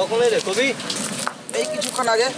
কখন এলে কবি এই কিছুক্ষণ আগে।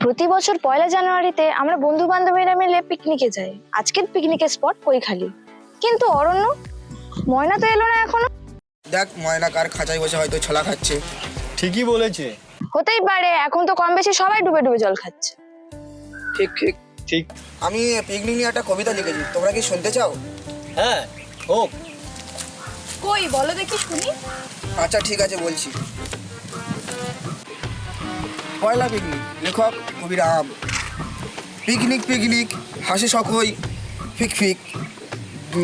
প্রতি বছর পয়লা জানুয়ারিতে আমরা বন্ধু বান্ধবীরা মিলে পিকনিকে যাই। আজকের পিকনিকের স্পট কৈখালি। কিন্তু অরণ্য ময়না তো এলো না এখনও। দেখ ময়না কার খাঁচায় বসে হয়তো ছোলা খাচ্ছে। ঠিকই বলেছে। হতেই পারে এখন তো কম বেশি সবাই ডুবে ডুবে জল খাচ্ছে। ঠিক ঠিক। ঠিক। আমি পিকনিক নিয়ে একটা কবিতা লিখেছি। তোমরা কি শুনতে চাও? হ্যাঁ হোক। কই বলো দেখি শুনি। আচ্ছা ঠিক আছে বলছি। পয়লা পিকনিক লেখক কবির আম পিকনিক পিকনিক হাসি সকই ফিক ফিক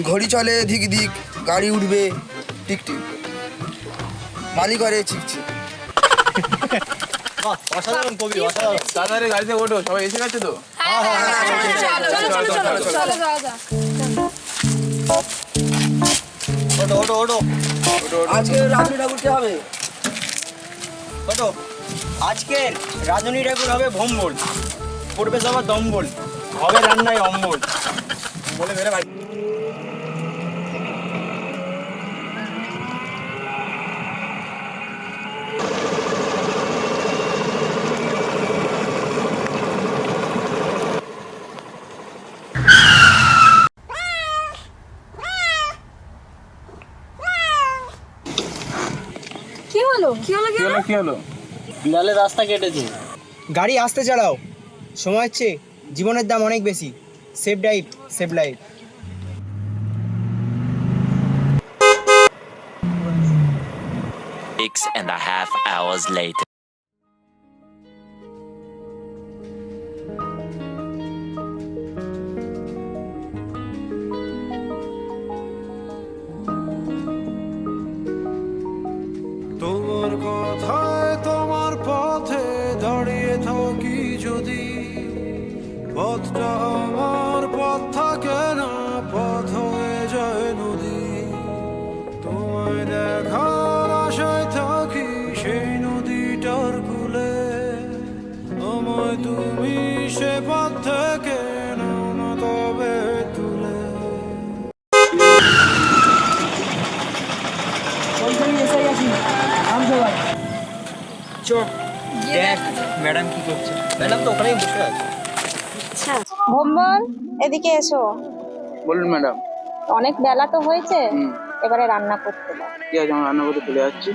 ঘড়ি চলে ধিক দিক গাড়ি উঠবে টিক টিক মালি করে চিকচিক বাহ অসাধারণ কবি অসাধারণ তাড়াতাড়ি গাড়িতে ওঠো সবাই এসে গেছে তো ওটো ওটো ওটো আজকে রাত্রি ঠাকুর কে হবে ওটো আজকের রাজনী ঠাকুর হবে ভম্বল পড়বে সবার দম্বল হবে রান্নায় অম্বল। বলে বেড়ে ভাই কি হলো কি হলো? কি হলো কি হলো? বিড়ালে রাস্তা কেটেছে। গাড়ি আসতে চালাও। সময় হচ্ছে জীবনের দাম অনেক বেশি। Safe drive safe life. Six and a half hours later. তুমি সে পথ থেকে তবে তুলে। দেখ ম্যাডাম কি করছে। ম্যাডাম তো ওখানেই বসে আছে। ভম্বল এদিকে এসো। বলুন ম্যাডাম। অনেক বেলা তো হয়েছে। এবারে রান্না করতে দাও। ঠিক আছে রান্না করতে চলে যাচ্ছি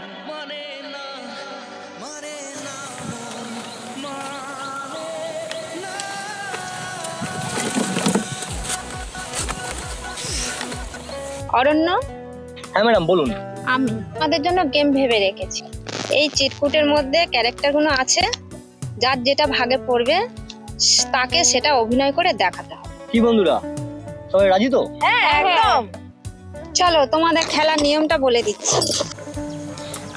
অরণ্য? হ্যাঁ ম্যাডাম বলুন। আমি। আমাদের জন্য গেম ভেবে রেখেছি। এই চিটকুটের মধ্যে ক্যারেক্টারগুলো আছে। যার যেটা ভাগে পড়বে তাকে সেটা অভিনয় করে দেখাতে হবে। কি বন্ধুরা? সবাই রাজি তো? হ্যাঁ একদম। চলো তোমাদের খেলার নিয়মটা বলে দিচ্ছি।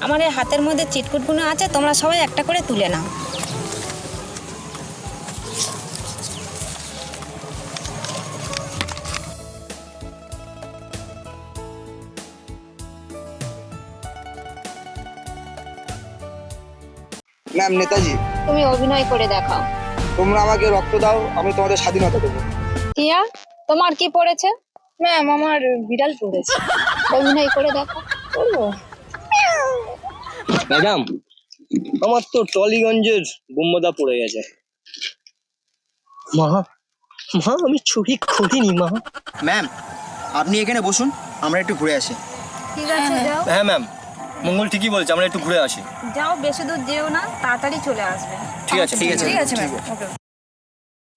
আমার এই হাতের মধ্যে চিটকুটগুলো আছে তোমরা সবাই একটা করে তুলে নাও। ম্যাম নেতাজি তুমি অভিনয় করে দেখাও। তোমরা আমাকে রক্ত দাও আমি তোমাদের স্বাধীনতা দেবো। টিয়া তোমার কি পড়েছে? ম্যাম আমার বিড়াল পড়েছে। অভিনয় করে দেখো করব ম্যাডাম আমার তো টলিগঞ্জের বোম্বদা পড়ে গেছে। মা মা আমি চুরি করিনি মা। ম্যাম আপনি এখানে বসুন আমরা একটু ঘুরে আসি। ঠিক আছে যাও। হ্যাঁ ম্যাম মঙ্গল ঠিকই বলছে আমরা একটু ঘুরে আসি। যাও বেশি দূর যেও না তাড়াতাড়ি চলে আসবে। ঠিক আছে ঠিক আছে। ঠিক আছে ম্যাম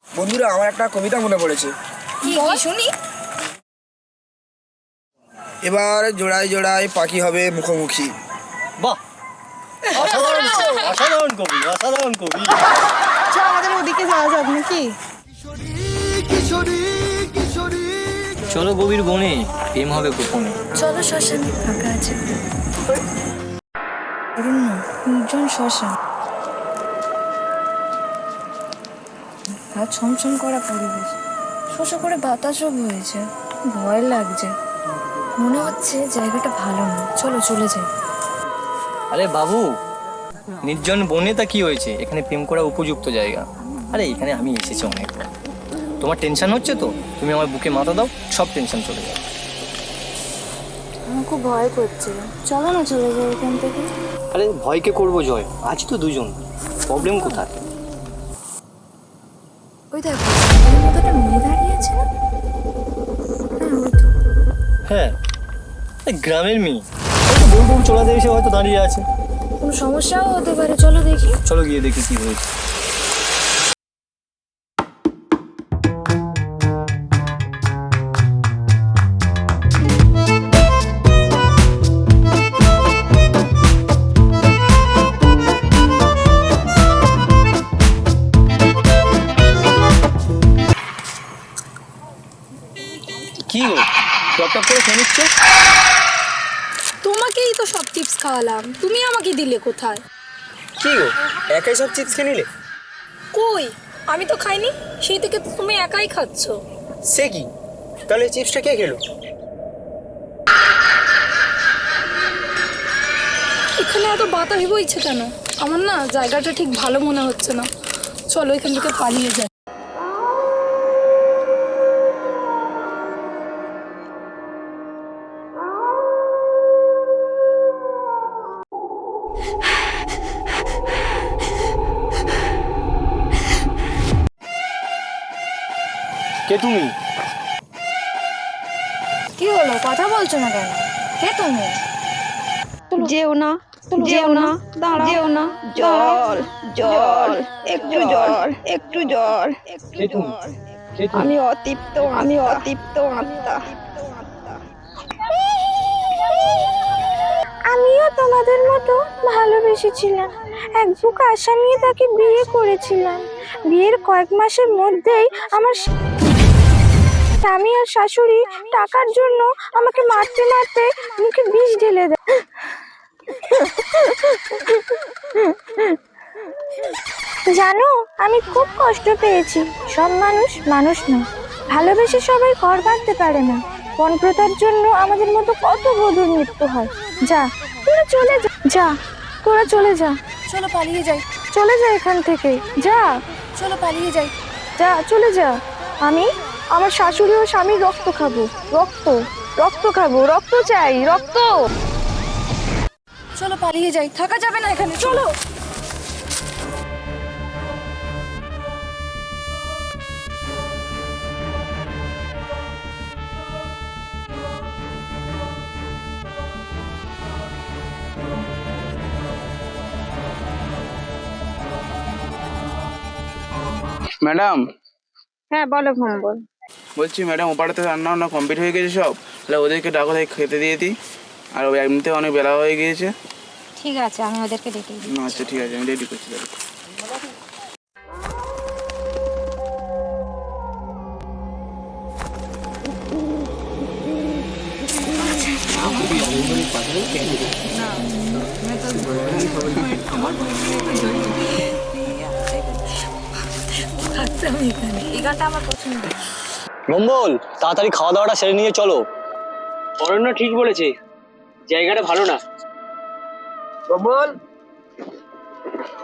বন্ধুরা আমার একটা কবিতা মনে পড়েছে। কি কি শুনি? এবার জোড়ায় জোড়ায় পাখি হবে মুখোমুখি। বাহ! অসাধারণ অসাধারণ কবি অসাধারণ কবি। চলো গভীর বনে প্রেম হবে গোপনে। চলো শ্মশানে ফাঁকা আছে। অরণ্য ছমছম করা পরিবেশ। শোষা করে বাতাসও বয়েছে ভয় লাগছে। মনে হচ্ছে জায়গাটা ভালো না। চলো, চলে যাই। আরে বাবু, নির্জন বনে তা কি হয়েছে? এখানে প্রেম করা উপযুক্ত জায়গা। আরে এখানে আমি এসেছি অনেকবার। তোমার টেনশন হচ্ছে তো? তুমি আমার বুকে মাথা দাও, সব টেনশন চলে যাবে। আমার খুব ভয় করছে। চলো না চলে যাই এখান থেকে। আরে ভয়কে করব জয়? আছি তো দুজন। প্রবলেম কোথায়? ওই দেখো মেয়ে দাঁড়িয়ে আছে হ্যাঁ হ্যাঁ গ্রামের মেয়ে। হয়তো বউ বউ চলাতে এসে হয়তো দাঁড়িয়ে আছে। কোনো সমস্যাও হতে পারে চলো দেখি। চলো গিয়ে দেখি কি হয়েছে। কি গো? টপ টপ করে শুনিচ্ছ তোমাকেই তো সব টিপস খাওয়ালাম। তুমি আমাকে দিলে কোথায়? কি গো? একাই সব চিপস খেয়ে নিলে? কই? আমি তো খাইনি সেই থেকে তো তুমি একাই খাচ্ছ। সে কি? তাহলে চিপসটা কে খেলো? এখানে এত বাতাস বইছে কেন? আমার না জায়গাটা ঠিক ভালো মনে হচ্ছে না। চলো এখান থেকে পালিয়ে যাই। কে তুমি? কি হলো? কথা বলছো না কেন? কে তুমি? যেও না যেও না দাঁড়াও। যেও না। জল জল একটু জল একটু জল কে তুমি? আমি অতৃপ্ত আমি অতৃপ্ত আত্মা। আমিও তোমাদের মতো ভালোবেসেছিলাম। এক আশা নিয়ে তাকে বিয়ে করেছিলাম। বিয়ের কয়েক মাসের মধ্যেই আমার স্বামী আর শাশুড়ি টাকার জন্য আমাকে মারতে মারতে মুখে বিষ ঢেলে দেয়। জানো, আমি খুব কষ্ট পেয়েছি। সব মানুষ মানুষ নয় ভালোবেসে সবাই ঘর বাঁধতে পারে না। পণ প্রথার জন্য আমাদের মতো কত বধুর মৃত্যু হয়। যা, তোরা চলে যা। যা, তোরা চলে যা। চলো পালিয়ে যাই। চলে যা এখান থেকে যা। চলো পালিয়ে যাই। যা চলে যা। আমি আমার শাশুড়ি ও স্বামীর রক্ত খাব। রক্ত রক্ত খাব রক্ত চাই রক্ত। চলো পালিয়ে যাই। থাকা যাবে না এখানে চলো। ম্যাডাম? হ্যাঁ বলো ভম্বল বলছি ম্যাডাম ওপারে তো রান্না বান্না কমপ্লিট হয়ে গেছে সব? তাহলে ওদেরকে ডাকো তাই খেতে দিয়ে দিই। আর ওই এমনিতে অনেক বেলা হয়ে গিয়েছে। ঠিক আছে আমি ওদেরকে ডেকে দিই আচ্ছা ঠিক আছে আমি রেডি করছি তাহলে। থাকতাম এখানে এই গানটা আমার পছন্দ মঙ্গল তাড়াতাড়ি খাওয়া দাওয়াটা সেরে নিয়ে চলো। অরণ্য ঠিক বলেছে জায়গাটা ভালো না। বল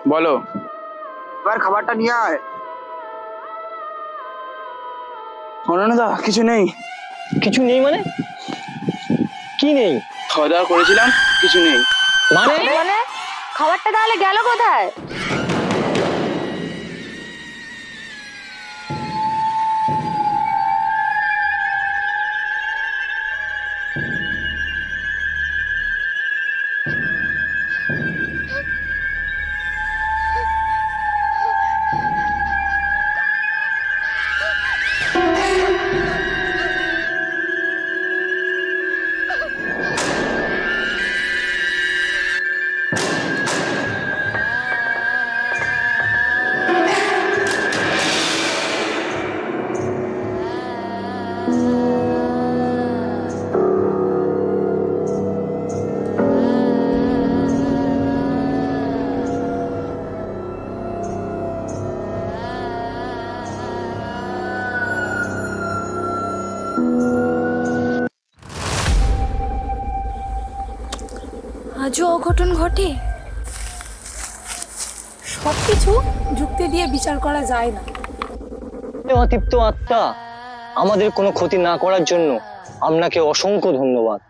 বলো। এবার খাবারটা নিয়ে আয়। অনন্যদা কিছু নেই। কিছু নেই মানে? কি নেই? খাওয়া দাওয়া করেছিলাম কিছু নেই। মানে? মানে? খাবারটা তাহলে গেল কোথায়? অঘটন ঘটে? সব কিছু যুক্তি দিয়ে বিচার করা যায় না। অতৃপ্ত আত্মা, আমাদের কোনো ক্ষতি না করার জন্য আপনাকে অসংখ্য ধন্যবাদ।